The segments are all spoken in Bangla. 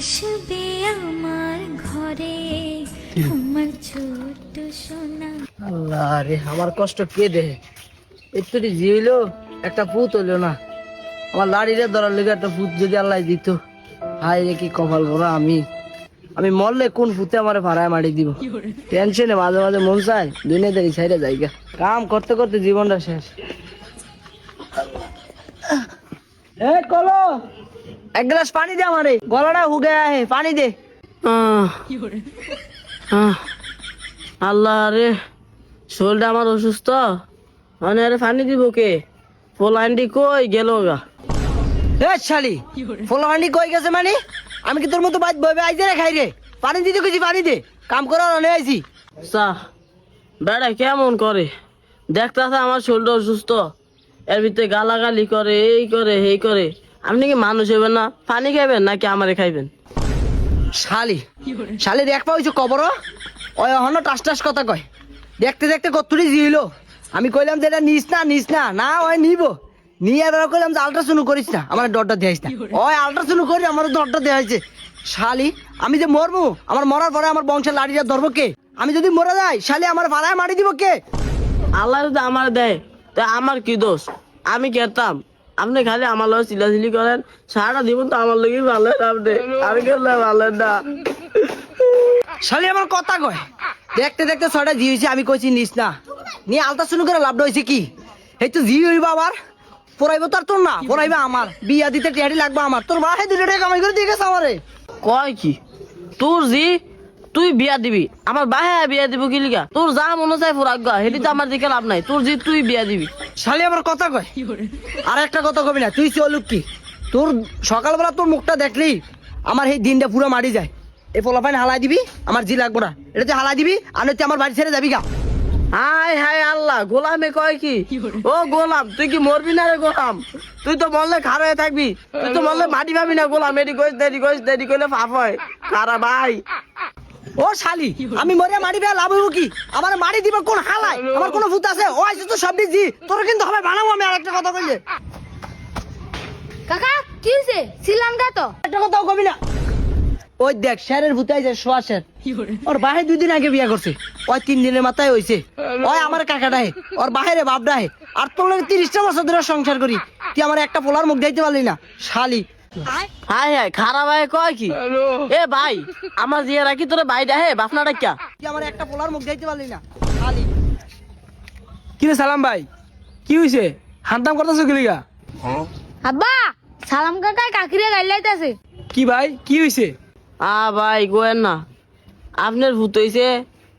আসবে আমার ঘরে। আমার ছোট্ট সোনা। আল্লাহ রে আমার কষ্ট কে দেহে? একটু জিইলো একটা পুত হইল না। আমার লাড়িরে ধরার লেগে একটা পুত যদি আল্লাহ দিত। হাই রে কি কপাল ভরা আমি। আমি মরলে কোন পুতে আমার ভাড়ায় মারি দিব? টেনশনে মাঝে মাঝে মন চায় দুনিয়াদারি সাইডে জায়গা কাম করতে করতে জীবনটা শেষ। এ কলো এক গ্লাস পানি দে আমারে। গলাটা হুগে আহে, পানি দে। আল্লাহ রে, শরীরটা আমার অসুস্থ। মানে আরে পানি দিব কে? পোলান্ডি কই গেল গা? এ শালি পোলান্ডি কই গেছে মানে? আমি কি তোর মতো বাইত বইবে আইতে রে খাই রে? পানি দিতে কইছি পানি দে। কাম করার অনে আইছি। সা বেড়া কেমন করে? দেখতাছে আমার শরীরটা অসুস্থ। এর ভিতরে গালাগালি করে, এই করে এই করে। আপনি কি মানুষ হইবেন না? পানি খাইবেন নাকি আমারে খাইবেন? শালি। শালি দেখ পাইছো কবর ওই হন টাস টাস কথা কয়। দেখতে দেখতে কতটি জিইল আমি কইলাম যে এটা নিস না নিস না। না ওই নিব। নিয়ে এবার কইলাম যে আল্ট্রাসাউন্ড করিস না। আমার ডরটা দেয়াইস না। ওই আল্ট্রাসাউন্ড করি আমার ডরটা দেওয়া হয়েছে শালি আমি যে মরবো আমার মরার পরে আমার বংশের লাড়িটা ধরবো কে? আমি যদি মরে যাই শালি আমার ভাড়ায় মারি দিব কে? আল্লাহ যদি আমার দেয় তা আমার কি দোষ? আমি কেতাম আপনি খালি আমার লগে চিলাচিলি করেন। সারাটা জীবন তো আমার লগেই ভালো আপনি আমি করলে ভালো না? শালি আমার কথা কয়। দেখতে দেখতে ছয়টা জি হয়েছে আমি কইছি নিস না। নিয়ে আলতা শুরু করে লাভটা হয়েছে কি? এই তো জি হইবা আবার। পড়াইবো তার তোর না পড়াইবা আমার। বিয়া দিতে টিয়ারি লাগবে আমার। তোর মা হে দুটো টাকা কামাই করে দিয়ে গেছে আমারে। কয় কি? তোর জি তুই বিয়া দিবি। আমার বাহে বিয়া দিব কি লিগা? তোর যা মনে চাই ফুরাক গা হেটি তো আমার দিকে লাভ নাই। তোর জি তুই বিয়া দিবি। শালি আমার কথা কয়। আর একটা কথা কবি না তুই চলুক কি? তোর সকালবেলা তোর মুখটা দেখলি আমার এই দিনটা পুরো মারি যায়। এই পোলাপাইন হালাই দিবি আমার জি লাগবো না। এটা তুই হালাই দিবি আর তুই আমার বাড়ি ছেড়ে যাবি গা। হাই হাই আল্লাহ গোলামে কয় কি? ও গোলাম তুই কি মরবি না রে গোলাম? তুই তো মরলে খার হয়ে থাকবি। তুই তো মরলে মাটি পাবি না গোলাম এটি কইস দেরি কইস দেরি কইলে পাপ হয়। কারা ভাই? ও শালি আমি মরে মারি বেয়া লাভ হইব কি? আমার মারি দিব কোন হালাই আমার কোন ভূত আছে? ও আইছে তো সব জি তোর কিন্তু হবে বানাবো আমি আরেকটা কথা কইলে। কাকা কি হয়েছে শ্রীলঙ্কা তো। একটা কথাও কবি না। ওই দেখ স্যারের ভূতে আইছে সোয়াশের ওর বাহে দুই দিন আগে বিয়া করছে। ওই তিন দিনের মাথায় হইছে। ওই আমার কাকা কাকাটাহে ওর বাহিরে বাপডাহে আর তোর লাগে তিরিশটা বছর ধরে সংসার করি। তুই আমার একটা পোলার মুখ দিতে পারলি না। শালি হাই হাই খারাপ ভাই কয় কি? এ ভাই আমার দিয়ে রাখি তোর ভাই ডাহে বাপনা ডাক্কা আমার একটা পোলার মুখ দিতে পারলি না। কিরে সালাম ভাই? কি হইছে? হান্তাম করতেছো কি লিগা? আব্বা সালাম কাকা কাকিরে গাইলাইতাছে কি ভাই কি হইছে? আ ভাই গোয়েন না। আপনার ভূত হইছে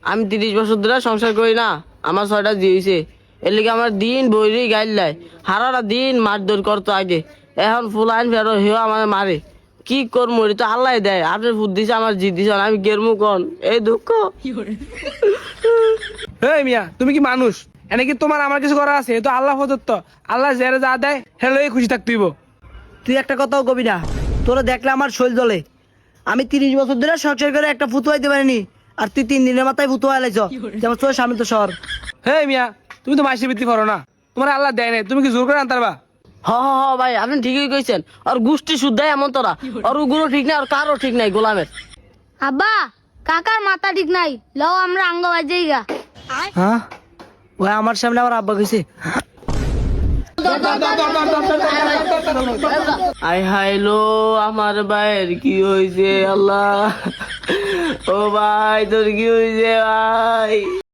আমি তিরিশ বছর ধরে সংসার করি না আমার ছয়টা জি হইছে। এর লিগে আমার দিন বইরি গাইলাই হারাটা দিন মারধর করতো আগে। এখন ফুল আইন ফেরো হেও আমার মারে। কি করব এটা তো আল্লাহ দেয়। আপনার ভূত দিছে আমার জি দিছে আমি গেরমু কন? এই দুঃখ। এই মিয়া তুমি কি মানুষ? এনে কি তোমার আমার কিছু করা আছে? এ তো আল্লাহ প্রদত্ত। আল্লাহ জেরে যা দেয় হেলো খুশি থাকতেইব তুই একটা কথাও কবি না। তোরা দেখলে আমার শৈল জ্বলে। আমি তিরিশ বছর ধরে সংসার করে একটা ফুতু হইতে পারিনি। আর তুই তিন দিনের মাথায় ফুতু হাইলাইছ যেমন তোর স্বামী তো শহর হে মিয়া তুমি তো মাসি বৃত্তি করো না। তোমার আল্লাহ দেয় নাই। তুমি কি জোর করে আনতার বা হ হ হ ভাই আপনি ঠিকই কইছেন। আর গোষ্ঠী শুদ্ধাই এমন তোরা। আর ওগুলো ঠিক নাই আর কারও ঠিক নাই গোলামের। আব্বা কাকার মাথা ঠিক নাই। লও আমরা আঙ্গ বাজাই গা। হ্যাঁ ওই আমার সামনে আমার আব্বা কইছে। আই হাই লো আমার ভাইয়ের কি হয়েছে আল্লাহ। ও ভাই তোর কি হয়েছে ভাই?